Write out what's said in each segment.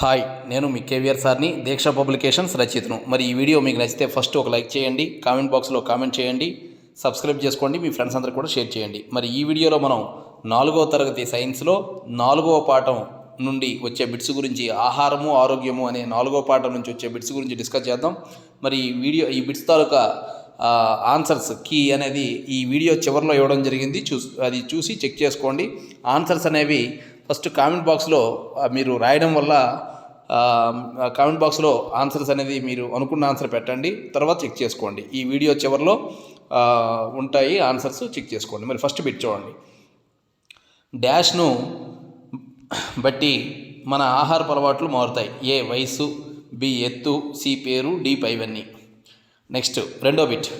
Hi నేను మీ కేవీఆర్ సార్ని దీక్ష publications రచితను మరి ఈ వీడియో మీకు నచ్చితే ఫస్ట్ ఒక లైక్ చేయండి కామెంట్ బాక్స్లో కామెంట్ చేయండి సబ్స్క్రైబ్ చేసుకోండి మీ ఫ్రెండ్స్ అందరూ కూడా షేర్ చేయండి. మరి ఈ వీడియోలో మనం నాలుగవ తరగతి సైన్స్లో నాలుగవ పాఠం నుండి వచ్చే బిట్స్ గురించి ఆహారము ఆరోగ్యము అనే నాలుగవ పాఠం నుంచి వచ్చే బిట్స్ గురించి డిస్కస్ చేద్దాం. మరి ఈ వీడియో ఈ బిట్స్ తాలూకా ఆన్సర్స్ కీ అనేది ఈ వీడియో చివరిలో ఇవ్వడం జరిగింది. చూ అది చూసి చెక్ చేసుకోండి. ఆన్సర్స్ అనేవి ఫస్ట్ కామెంట్ బాక్స్లో మీరు రాయడం వల్ల కామెంట్ బాక్స్లో ఆన్సర్స్ అనేది మీరు అనుకున్న ఆన్సర్ పెట్టండి. తర్వాత చెక్ చేసుకోండి. ఈ వీడియో చివరిలో ఉంటాయి ఆన్సర్స్ చెక్ చేసుకోండి. మరి ఫస్ట్ బిట్ చూడండి. డాష్ను బట్టి మన ఆహారపు అలవాట్లు మారుతాయి. ఏ వయసు బి ఎత్తు సి పేరు డి పైవన్నీ. నెక్స్ట్ రెండో బిట్.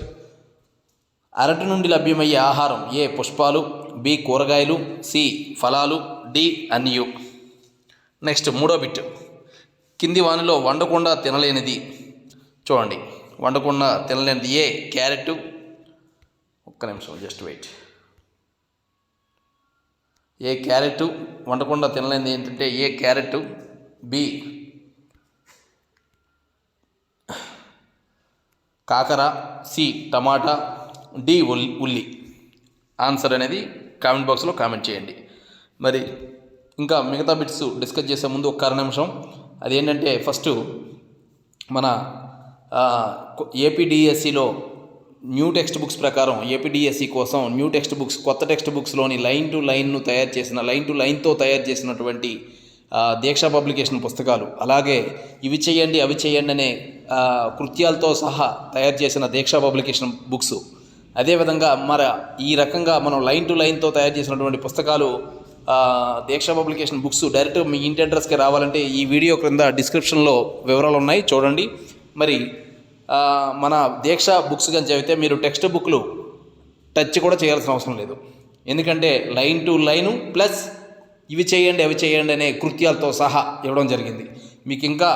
అరటి నుండి లభ్యమయ్యే ఆహారం ఏ పుష్పాలు బి కూరగాయలు సి ఫలాలు డి అన్యు నెక్స్ట్ మూడో బిట్. కింది వానిలో వండకుండా తినలేనిది. చూడండి వండకుండా తినలేనిది ఏ? క్యారెట్. ఒక్క నిమిషం జస్ట్ వెయిట్. A carrot? వండకుండా తినలేనిది ఏంటంటే ఏ క్యారెట్? బి. కాకర సి టమాటా డి ఉల్లి ఉల్లి. ఆన్సర్ అనేది కామెంట్ బాక్స్లో కామెంట్ చేయండి. మరి ఇంకా మిగతా బిట్స్ డిస్కస్ చేసే ముందు ఒక్క నిమిషం అదేంటంటే ఫస్ట్ మన ఏపీడిఎస్సిలో న్యూ టెక్స్ట్ బుక్స్ ప్రకారం ఏపీడిఎస్సి కోసం న్యూ టెక్స్ట్ బుక్స్ కొత్త టెక్స్ట్ బుక్స్లోని లైన్ టు లైన్ను తయారు చేసిన లైన్ టు లైన్తో తయారు చేసినటువంటి దీక్ష పబ్లికేషన్ పుస్తకాలు. అలాగే ఇవి చేయండి అవి చేయండి అనే కృత్యాలతో సహా తయారు చేసిన దీక్ష పబ్లికేషన్ బుక్స్. అదేవిధంగా మరి ఈ రకంగా మనం లైన్ టు లైన్తో తయారు చేసినటువంటి పుస్తకాలు దీక్ష పబ్లికేషన్ బుక్స్ డైరెక్ట్ మీ ఇంటి అడ్రస్కి రావాలంటే ఈ వీడియో క్రింద డిస్క్రిప్షన్లో వివరాలు ఉన్నాయి చూడండి. మరి మన దీక్ష బుక్స్ కానీ చదివితే మీరు టెక్స్ట్ బుక్లు టచ్ కూడా చేయాల్సిన అవసరం లేదు. ఎందుకంటే లైన్ టు లైను ప్లస్ ఇవి చేయండి అవి చేయండి అనే కృత్యాలతో సహా ఇవ్వడం జరిగింది. మీకు ఇంకా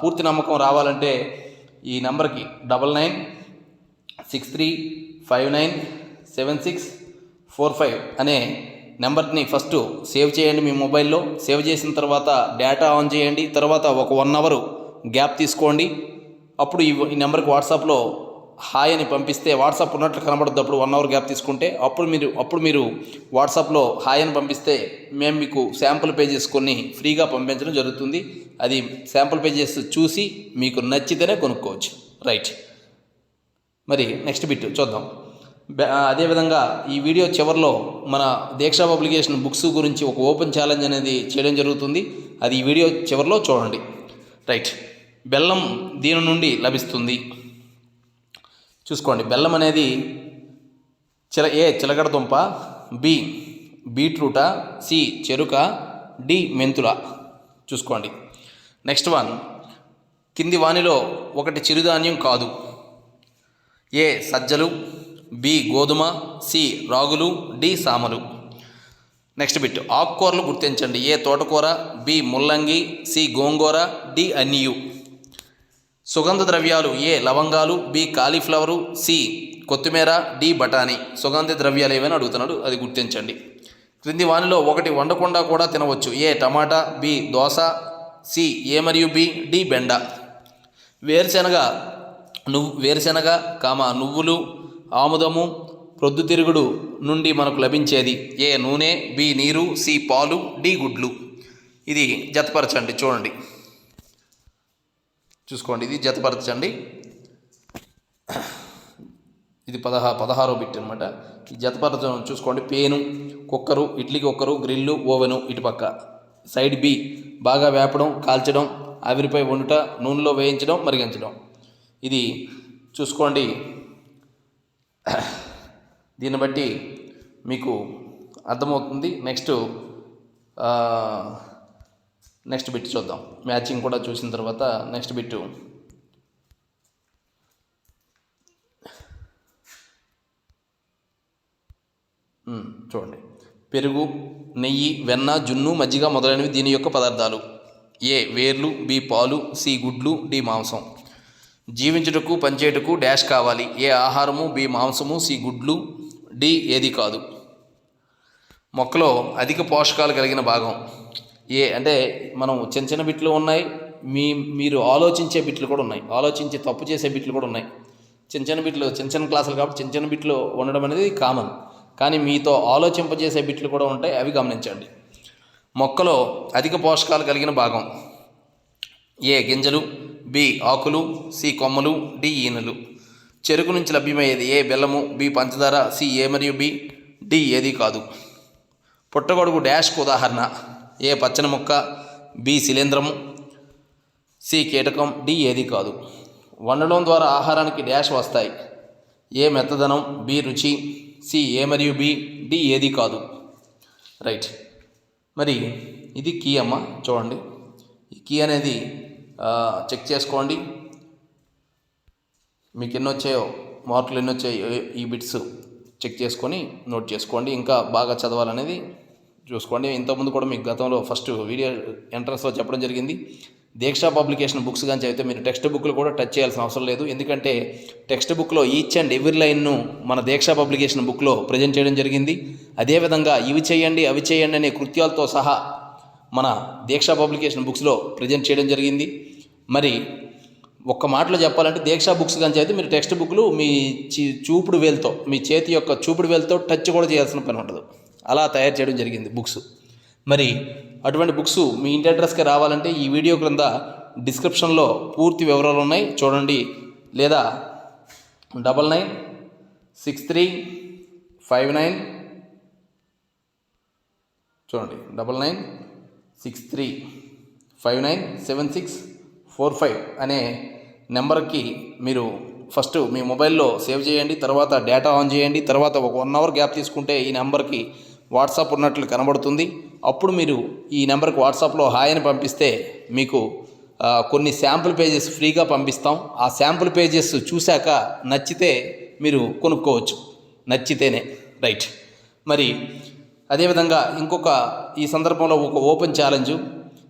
పూర్తి నమ్మకం రావాలంటే ఈ నెంబర్కి double nine six three five nine seven six four five అనే నెంబర్ని ఫస్ట్ సేవ్ చేయండి మీ మొబైల్లో. సేవ్ చేసిన తర్వాత డేటా ఆన్ చేయండి. తర్వాత ఒక వన్ అవర్ గ్యాప్ తీసుకోండి. అప్పుడు ఈ ఈ నెంబర్కి వాట్సాప్లో హాయ్ అని పంపిస్తే వాట్సాప్ ఉన్నట్లు కనబడద్దు. అప్పుడు వన్ అవర్ గ్యాప్ తీసుకుంటే అప్పుడు మీరు అప్పుడు మీరు వాట్సాప్లో హాయ్ అని పంపిస్తే మేము మీకు శాంపుల్ పేజెస్ కొన్ని ఫ్రీగా పంపించడం జరుగుతుంది. అది శాంపుల్ పేజెస్ చూసి మీకు నచ్చితేనే కొనుక్కోవచ్చు. రైట్. మరి నెక్స్ట్ బిట్ చూద్దాం. బె- అదేవిధంగా ఈ వీడియో చివరిలో మన దీక్షా పబ్లికేషన్ బుక్స్ గురించి ఒక ఓపెన్ ఛాలెంజ్ అనేది చేయడం జరుగుతుంది. అది ఈ వీడియో చివరిలో చూడండి. రైట్. బెల్లం దీని నుండి లభిస్తుంది. చూసుకోండి. బెల్లం అనేది చిల ఏ చిలకడ దుంప బి బీట్రూటా సి చెరుక డి మెంతుల. చూసుకోండి. Next one. కింది వానిలో ఒకటి చిరుధాన్యం కాదు. ఏ సజ్జలు బి గోధుమ సి రాగులు డి సామలు. Next bit. ఆకుకూరలు గుర్తించండి. ఏ తోటకూర బి ముల్లంగి సి గోంగూర డి అన్నియు. సుగంధ ద్రవ్యాలు ఏ లవంగాలు బి కాలీఫ్లవరు సి కొత్తిమీర డి బఠానీ. సుగంధ ద్రవ్యాలు ఏమైనా అడుగుతున్నాడు అది గుర్తించండి. క్రింది వానిలో ఒకటి వండకుండా కూడా తినవచ్చు. ఏ టమాటా బి దోస సి ఏ మరియు బి డి బెండ. వేరుశెనగ నువ్వు వేరుశెనగ కామ నువ్వులు ఆముదము ప్రొద్దుతిరుగుడు నుండి మనకు లభించేది. ఏ నూనె బి నీరు సి పాలు డి గుడ్లు. ఇది జతపరచండి చూడండి. చూసుకోండి ఇది జతపరచండి. ఇది పదహా పదహారో బిట్ అనమాట ఈ జతపరచడం చూసుకోండి పేను కుక్కరు ఇడ్లీకి కుక్కరు గ్రిల్లు ఓవెను ఇటుపక్క సైడ్ బి బాగా వేపడం కాల్చడం ఆవిరిపై వండుట నూనెలో వేయించడం మరిగించడం. ఇది చూసుకోండి. దీన్ని బట్టి మీకు అర్థమవుతుంది. నెక్స్ట్ నెక్స్ట్ బిట్ చూద్దాం. మ్యాచింగ్ కూడా చూసిన తర్వాత నెక్స్ట్ బిట్ చూడండి. పెరుగు నెయ్యి వెన్న జున్ను మజ్జిగ మొదలైనవి దీని యొక్క పదార్థాలు. ఏ వేర్లు బి పాలు సి గుడ్లు డి మాంసం. జీవించుటకు పనిచేయుటకు డాష్ కావాలి. ఏ ఆహారము బి మాంసము సి గుడ్లు డి ఏది కాదు. మొక్కలో అధిక పోషకాలు కలిగిన భాగం. ఏ అంటే మనం చిన్న చిన్న బిట్లు ఉన్నాయి. మీ మీరు ఆలోచించే బిట్లు కూడా ఉన్నాయి. ఆలోచించి తప్పు చేసే బిట్లు కూడా ఉన్నాయి. చిన్న చిన్న బిట్లు చిన్న చిన్న క్లాసులు కాబట్టి చిన్న చిన్న బిట్లు ఉండడం అనేది కామన్ కానీ మీతో ఆలోచింపజేసే బిట్లు కూడా ఉంటాయి. అవి గమనించండి. మొక్కలో అధిక పోషకాలు కలిగిన భాగం. ఏ గింజలు బి ఆకులు సి కొమ్మలు డి ఈనెలు. చెరుకు నుంచి లభ్యమయ్యేది ఏ బెల్లము బి పంచదార సి ఏ మరియు బి డి ఏది కాదు. పుట్టగొడుగు డాష్కు ఉదాహరణ. ఏ పచ్చని మొక్క బి శిలీంద్రము సి కీటకం డి ఏది కాదు. వండడం ద్వారా ఆహారానికి డాష్ వస్తాయి. ఏ మెత్తదనం బి రుచి సి ఏ మరియు బి డి ఏది కాదు. రైట్. మరి ఇది కీ అమ్మ చూడండి. ఈ కీ అనేది చెక్ చేసుకోండి. మీకు ఎన్ని వచ్చాయో మార్కులు ఎన్ని వచ్చాయో ఈ బిట్స్ చెక్ చేసుకొని నోట్ చేసుకోండి. ఇంకా బాగా చదవాలనేది చూసుకోండి. ఇంతకుముందు కూడా మీకు గతంలో ఫస్ట్ వీడియో ఎంట్రన్స్లో చెప్పడం జరిగింది. దీక్ష పబ్లికేషన్ బుక్స్ కానీ చదివితే మీరు టెక్స్ట్ బుక్లు కూడా టచ్ చేయాల్సిన అవసరం లేదు. ఎందుకంటే టెక్స్ట్ బుక్లో ఈచ్ అండ్ ఎవ్రీ లైన్ను మన దీక్ష పబ్లికేషన్ బుక్లో ప్రజెంట్ చేయడం జరిగింది. అదేవిధంగా ఇవి చేయండి అవి చేయండి అనే కృత్యాలతో సహా మన దీక్ష పబ్లికేషన్ బుక్స్లో ప్రజెంట్ చేయడం జరిగింది. మరి ఒక్క మాటలో చెప్పాలంటే దీక్షా బుక్స్ కానీ చదివితే మీరు టెక్స్ట్ బుక్లు మీ చూపుడు వేలుతో మీ చేతి యొక్క చూపుడు వేలుతో టచ్ కూడా చేయాల్సిన పని ఉండదు. అలా తయారు చేయడం జరిగింది బుక్స్. మరి అటువంటి బుక్స్ మీ ఇంటి అడ్రస్కి రావాలంటే ఈ వీడియో క్రింద డిస్క్రిప్షన్లో పూర్తి వివరాలు ఉన్నాయి. చూడండి. లేదా double nine six three five nine చూడండి. Double nine six three five nine seven six four five అనే నెంబర్కి మీరు ఫస్ట్ మీ మొబైల్లో సేవ్ చేయండి తర్వాత డేటా ఆన్ చేయండి తర్వాత ఒక వన్ అవర్ గ్యాప్ తీసుకుంటే ఈ నెంబర్కి వాట్సాప్ ఉన్నట్లు కనబడుతుంది. అప్పుడు మీరు ఈ నెంబర్కి వాట్సాప్లో హాయ్ అని పంపిస్తే మీకు కొన్ని శాంపుల్ పేజెస్ ఫ్రీగా పంపిస్తాం. ఆ శాంపుల్ పేజెస్ చూశాక నచ్చితే మీరు కొనుక్కోవచ్చు. నచ్చితేనే. రైట్. మరి అదేవిధంగా ఇంకొక ఈ సందర్భంలో ఒక ఓపెన్ ఛాలెంజ్.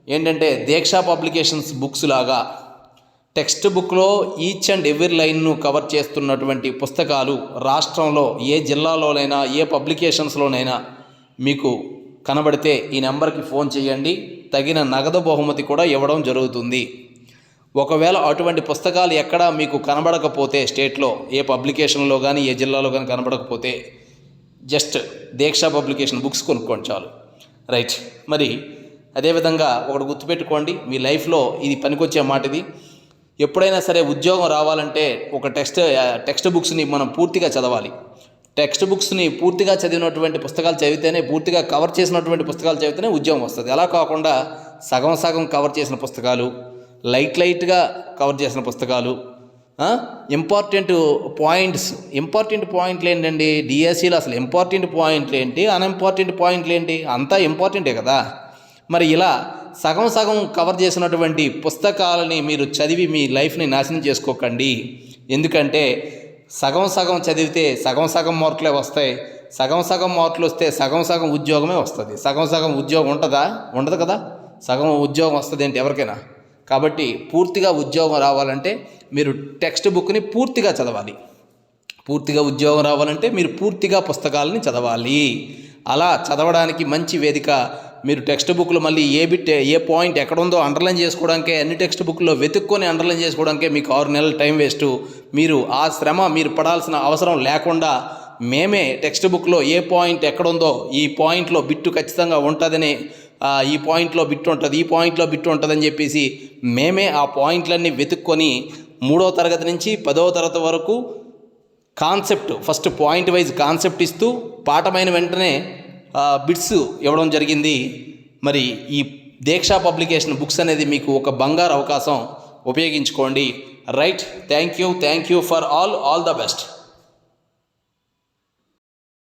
ఏంటంటే దీక్ష పబ్లికేషన్స్ బుక్స్ లాగా టెక్స్ట్ బుక్లో ఈచ్ అండ్ ఎవ్రీ లైన్ను కవర్ చేస్తున్నటువంటి పుస్తకాలు రాష్ట్రంలో ఏ జిల్లాలోనైనా ఏ పబ్లికేషన్స్లోనైనా మీకు కనబడితే ఈ నెంబర్కి ఫోన్ చేయండి. తగిన నగదు బహుమతి కూడా ఇవ్వడం జరుగుతుంది. ఒకవేళ అటువంటి పుస్తకాలు ఎక్కడా మీకు కనబడకపోతే స్టేట్లో ఏ పబ్లికేషన్లో కానీ ఏ జిల్లాలో కానీ కనబడకపోతే జస్ట్ దీక్ష పబ్లికేషన్ బుక్స్ కొనుక్కోండి చాలు. రైట్. మరి అదేవిధంగా ఒకటి గుర్తుపెట్టుకోండి మీ లైఫ్లో ఇది పనికొచ్చే మాట ఇది ఎప్పుడైనా సరే ఉద్యోగం రావాలంటే ఒక టెక్స్ట్ టెక్స్ట్ బుక్స్ని మనం పూర్తిగా చదవాలి. టెక్స్ట్ బుక్స్ని పూర్తిగా చదివినటువంటి పుస్తకాలు చదివితేనే పూర్తిగా కవర్ చేసినటువంటి పుస్తకాలు చదివితేనే ఉద్యోగం వస్తుంది. అలా కాకుండా సగం సగం కవర్ చేసిన పుస్తకాలు లైట్ లైట్గా కవర్ చేసిన పుస్తకాలు ఇంపార్టెంట్ పాయింట్స్. ఇంపార్టెంట్ పాయింట్లు ఏంటండి? డిఎస్సీలో అసలు ఇంపార్టెంట్ పాయింట్లు ఏంటి? అన్ఇంపార్టెంట్ పాయింట్లు ఏంటి? అంతా ఇంపార్టెంటే కదా. మరి ఇలా సగం సగం కవర్ చేసినటువంటి పుస్తకాలని మీరు చదివి మీ లైఫ్ని నాశనం చేసుకోకండి. ఎందుకంటే సగం సగం చదివితే సగం సగం మార్కులే వస్తాయి. సగం సగం మార్కులు వస్తే సగం సగం ఉద్యోగమే వస్తుంది. సగం సగం ఉద్యోగం ఉంటుందా? ఉండదు కదా? సగం ఉద్యోగం వస్తుంది ఏంటి ఎవరికైనా. కాబట్టి పూర్తిగా ఉద్యోగం రావాలంటే మీరు టెక్స్ట్ బుక్ని పూర్తిగా చదవాలి. పూర్తిగా ఉద్యోగం రావాలంటే మీరు పూర్తిగా పుస్తకాలని చదవాలి. అలా చదవడానికి మంచి వేదిక మీరు టెక్స్ట్ బుక్లో మళ్ళీ ఏ బిట్ ఏ పాయింట్ ఎక్కడ ఉందో అండర్లైన్ చేసుకోవడానికే అన్ని టెక్స్ట్ బుక్లో వెతుక్కొని అండర్లైన్ చేసుకోవడానికే మీకు ఆరు నెలల టైం వేస్ట్ మీరు ఆ శ్రమ మీరు పడాల్సిన అవసరం లేకుండా మేమే టెక్స్ట్ బుక్లో ఏ పాయింట్ ఎక్కడ ఉందో ఈ పాయింట్లో బిట్టు ఖచ్చితంగా ఉంటుందని ఈ పాయింట్లో బిట్ ఉంటుంది ఈ పాయింట్లో బిట్ ఉంటుందని చెప్పేసి మేమే ఆ పాయింట్లన్నీ వెతుక్కొని మూడో తరగతి నుంచి పదవ తరగతి వరకు concept first point wise concept ఇస్తూ పాఠమైన వెంటనే బిట్స్ ఇవ్వడం జరిగింది. మరి ఈ దీక్ష పబ్లికేషన్ బుక్స్ అనేది మీకు ఒక బంగారు అవకాశం. ఉపయోగించుకోండి. Right. Thank you. Thank you for all. All the best.